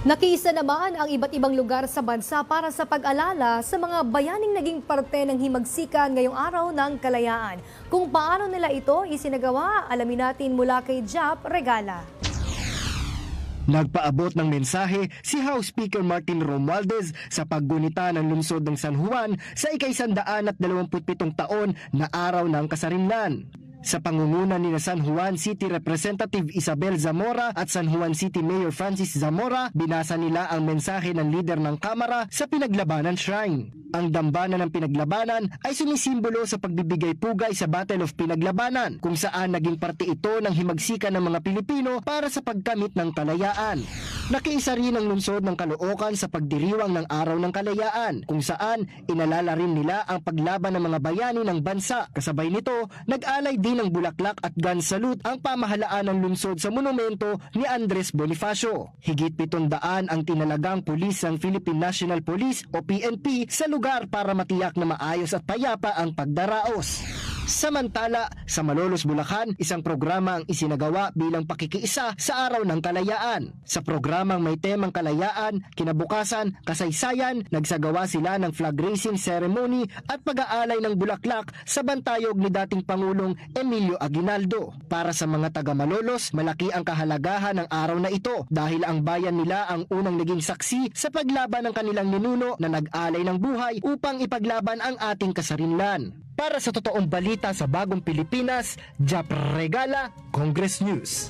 Nakiisa naman ang iba't ibang lugar sa bansa para sa pag-alala sa mga bayaning naging parte ng himagsikan ngayong araw ng kalayaan. Kung paano nila ito isinagawa, alamin natin mula kay Jap Regala. Nagpaabot ng mensahe si House Speaker Martin Romualdez sa paggunita ng lungsod ng San Juan sa ikaisandaan at 27 taon na araw ng kasarinlan. Sa pangunguna ni San Juan City Representative Isabel Zamora at San Juan City Mayor Francis Zamora, binasa nila ang mensahe ng leader ng Kamara sa Pinaglabanan Shrine. Ang dambana ng pinaglabanan ay sumisimbolo sa pagbibigay pugay sa Battle of Pinaglabanan kung saan naging parte ito ng himagsikan ng mga Pilipino para sa pagkamit ng kalayaan. Nakiisa rin ang lungsod ng Caloocan sa pagdiriwang ng Araw ng Kalayaan kung saan inalala rin nila ang paglaban ng mga bayani ng bansa. Kasabay nito, nag-alay din ng bulaklak at gun salute ang pamahalaan ng lungsod sa monumento ni Andres Bonifacio. Higit 700 ang tinalagang pulis ng Philippine National Police o PNP sa lugar para matiyak na maayos at payapa ang pagdaraos. Samantala, sa Malolos, Bulacan, isang programa ang isinagawa bilang pakikiisa sa Araw ng Kalayaan. Sa programang may temang kalayaan, kinabukasan, kasaysayan, nagsagawa sila ng flag raising ceremony at pag-aalay ng bulaklak sa bantayog ni dating Pangulong Emilio Aguinaldo. Para sa mga taga Malolos, malaki ang kahalagahan ng araw na ito dahil ang bayan nila ang unang naging saksi sa paglaban ng kanilang ninuno na nag-alay ng buhay upang ipaglaban ang ating kasarinlan. Para sa totoong balita sa bagong Pilipinas, Jap Regala, Congress News.